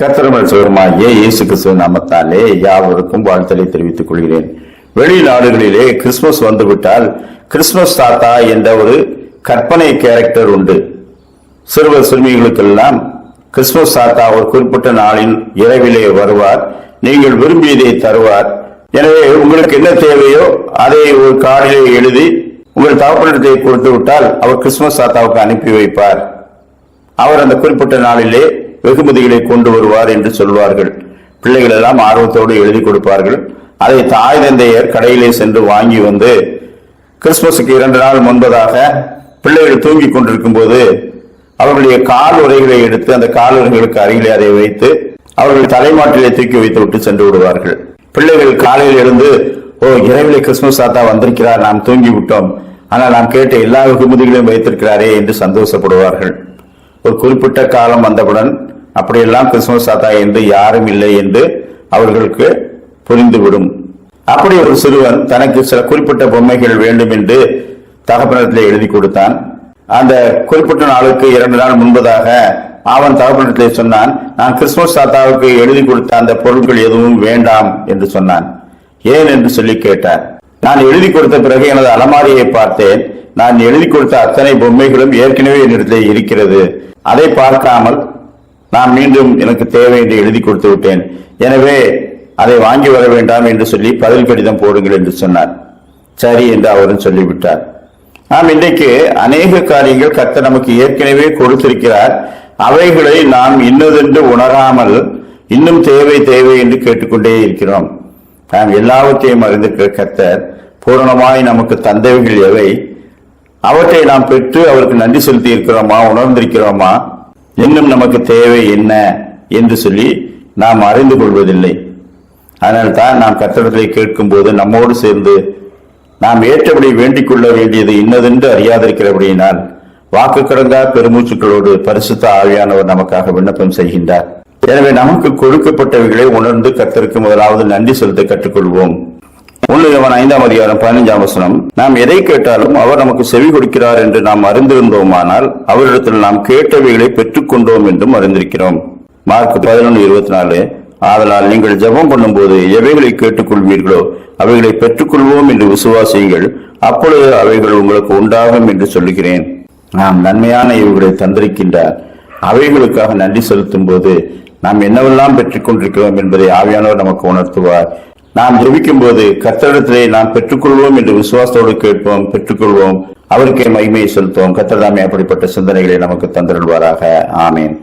கத்திரமல் சுகமாகிய இயேசு கிறிஸ்துவ நாமத்தாலே யாவருக்கும் வாழ்த்தலை தெரிவித்துக் கொள்கிறேன். வெளிநாடுகளிலே கிறிஸ்துமஸ் வந்துவிட்டால் கிறிஸ்துமஸ் தாத்தா என்ற ஒரு கற்பனை கேரக்டர் உண்டு. சிறுவர் சிறுமிகளுக்கெல்லாம் கிறிஸ்துமஸ் தாத்தா ஒரு குறிப்பிட்ட நாளின் இரவிலே வருவார். நீங்கள் விரும்பியதை தருவார். எனவே உங்களுக்கு என்ன தேவையோ அதை ஒரு கார்டிலே எழுதி உங்கள் தகப்பனிடத்தை கொடுத்து விட்டால் அவர் கிறிஸ்துமஸ் தாத்தாவுக்கு அனுப்பி வைப்பார். அவர் அந்த குறிப்பிட்ட நாளிலே வெகுமதிகளை கொண்டு வருவார் என்று சொல்வார்கள். பிள்ளைகள் எல்லாம் ஆர்வத்தோடு எழுதி கொடுப்பார்கள். அதை தாய் தந்தையர் கடையிலே சென்று வாங்கி வந்து கிறிஸ்துமஸுக்கு இரண்டு நாள் முன்பதாக பிள்ளைகள் தூங்கிக் கொண்டிருக்கும் போது அவர்களுடைய கால் உரைகளை எடுத்து அந்த கால் உரைகளுக்கு அருகிலே அதை வைத்து அவர்கள் தலைமாட்டிலே தூக்கி வைத்து விட்டு சென்று விடுவார்கள். பிள்ளைகள் காலையில் இருந்து ஓ இரவிலே கிறிஸ்துமஸ் தாத்தா வந்திருக்கிறார் நாம் தூங்கி விட்டோம். ஆனால் நாம் கேட்ட எல்லா வெகுமதிகளையும் வைத்திருக்கிறாரே என்று சந்தோஷப்படுவார்கள். ஒரு குறிப்பிட்ட காலம் வந்தவுடன் அப்படியெல்லாம் கிறிஸ்துமஸ் தாத்தா என்று யாரும் இல்லை என்று அவர்களுக்கு புரிந்துவிடும். அப்படி ஒரு சிறுவன் தனக்கு சில குறிப்பிட்ட பொம்மைகள் வேண்டும் என்று தகப்பனத்திலே எழுதி கொடுத்தான். அந்த குறிப்பிட்ட நாளுக்கு இரண்டு நாள் முன்பதாக அவன் தகப்பனத்திலே சொன்னான் நான் கிறிஸ்துமஸ் தாத்தாவுக்கு எழுதி கொடுத்த அந்த பொருட்கள் எதுவும் வேண்டாம் என்று சொன்னான். ஏன்? என்று சொல்லி கேட்டார். நான் எழுதி கொடுத்த பிறகு எனது அலமாரியை பார்த்தேன். நான் எழுதி கொடுத்த அத்தனை பொம்மைகளும் ஏற்கனவே என்னிடத்தில் இருக்கிறது. அதை பார்க்காமல் நான் மீண்டும் எனக்கு தேவை என்று எழுதி கொடுத்து விட்டேன். எனவே அதை வாங்கி வர வேண்டாம் என்று சொல்லி பதில் கடிதம் போடுங்கள் என்று சொன்னார். சரி என்று அவரும் சொல்லிவிட்டார். நாம் இன்றைக்கு அநேக காரியங்கள் கத்த நமக்கு ஏற்கனவே கொடுத்திருக்கிறார். அவைகளை நாம் இன்னதென்று உணராமல் இன்னும் தேவை தேவை என்று கேட்டுக்கொண்டே இருக்கிறோம். நாம் எல்லாவற்றையும் அறிந்திருக்கிற கத்தர் பூரணமாய் நமக்கு தந்தவைகள் எவை? அவற்றை நாம் பெற்று அவருக்கு நன்றி செலுத்தி இருக்கிறோமா? உணர்ந்திருக்கிறோமா? இன்னும் நமக்கு தேவை என்ன என்று சொல்லி நாம் அறிந்து கொள்வதில்லை. அதனால் தான் நாம் கத்தடத்தை கேட்கும் போது நம்மோடு சேர்ந்து நாம் ஏற்றபடி வேண்டிக் கொள்ள வேண்டியது இன்னதென்று அறியாதிருக்கிறபடியினால் வாக்கு கடங்கா பெருமூச்சுக்களோடு பரிசுத்த ஆவியானவர் நமக்காக விண்ணப்பம் செய்கின்றார். எனவே நமக்கு கொடுக்கப்பட்டவைகளை உணர்ந்து கத்தருக்கு முதலாவது நன்றி செலுத்த கற்றுக்கொள்வோம். ஒன்று ஐந்தாம் அதிகாரம் பதினைஞ்சாம் வசனம். நாம் எதை கேட்டாலும் அவர் நமக்கு செவி கொடுக்கிறார் என்று நாம் அறிந்திருந்தோமானால் அவரிடத்தில் நாம் கேட்டவைகளை பெற்றுக்கொண்டோம் என்றும் அறிந்திருக்கிறோம். மார்க் பதினொன்று இருபத்தி நாலு ஆதலால் நீங்கள் ஜெபம் பண்ணும்போது எவைகளை கேட்டுக்கொள்வீர்களோ அவைகளை பெற்றுக்கொள்வோம் என்று விசுவாசியுங்கள். அப்பொழுது அவைகள் உங்களுக்கு உண்டாகும் என்று சொல்லுகிறேன். நாம் நன்மையான இவர்களை தந்திருக்கின்றார். அவைகளுக்காக நன்றி செலுத்தும் போது நாம் என்னவெல்லாம் பெற்றுக் கொண்டிருக்கிறோம் என்பதை ஆவியானவர் நமக்கு உணர்த்துவார். நாம் ஜெபிக்கும் போது கத்தரிடத்திலே நாம் பெற்றுக்கொள்வோம் என்று விசுவாசத்தோடு கேட்போம் பெற்றுக்கொள்வோம். அவருக்கே மகிமையை செலுத்துவோம். கத்தர்தாமே அப்படிப்பட்ட சிந்தனைகளை நமக்கு தந்திருவாராக ஆமேன்.